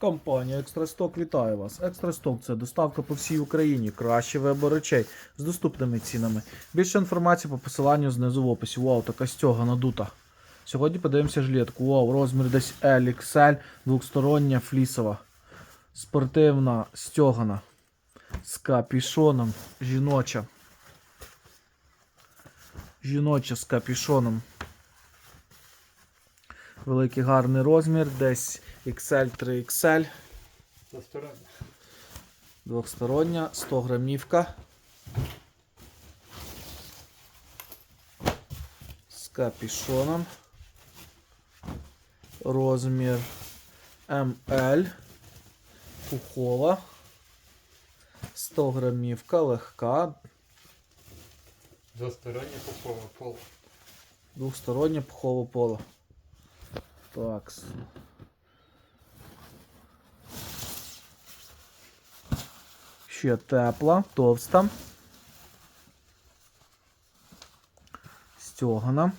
Компанія Екстрасток вітає вас. Екстрасток це доставка по всій Україні. Кращий вибор речей з доступними цінами. Більше інформації по посиланню знизу в описі. Вау, така стяга надута. Сьогодні подивимося жилетку. Вау, розмір десь L, XL, двохстороння флісова. Спортивна стягана. З капішоном. Жіноча. Жіноча з капішоном. Великий гарний розмір, десь XL 3XL, Двостороння. двохстороння, 100 грамівка. З капішоном. Розмір ML. Пухова. 100 грамівка, легка, Двостороння пухова пол. двохстороннє пухове поло. Так. Ще тепла, товста. Стьогана.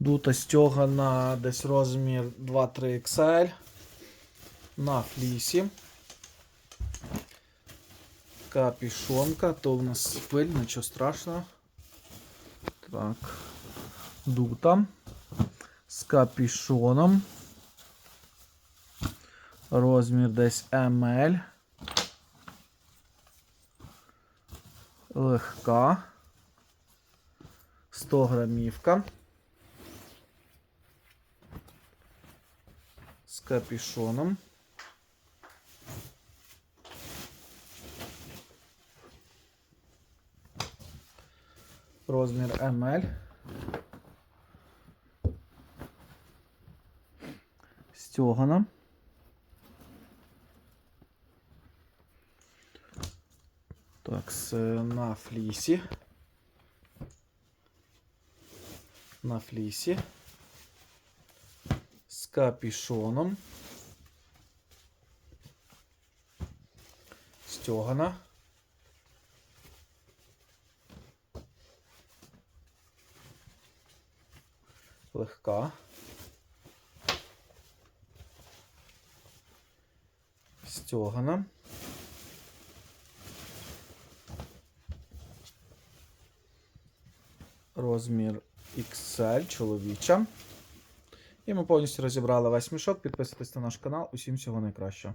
Дута стьогана десь розмір 2-3 XL на флісі. Капішонка, то в нас пиль, нічого страшного. Так. Дута. З капішоном. Розмір десь ML. Легка. 100 грамівка. З капішоном. Розмір ML. Стьогана. Так, с- на флісі. На флісі. З капішоном. Стьогана. Легка. Стьогана. Розмір XL чоловіча. І ми повністю розібрали весь мішок. Підписуйтесь на наш канал. Усім всього найкращого.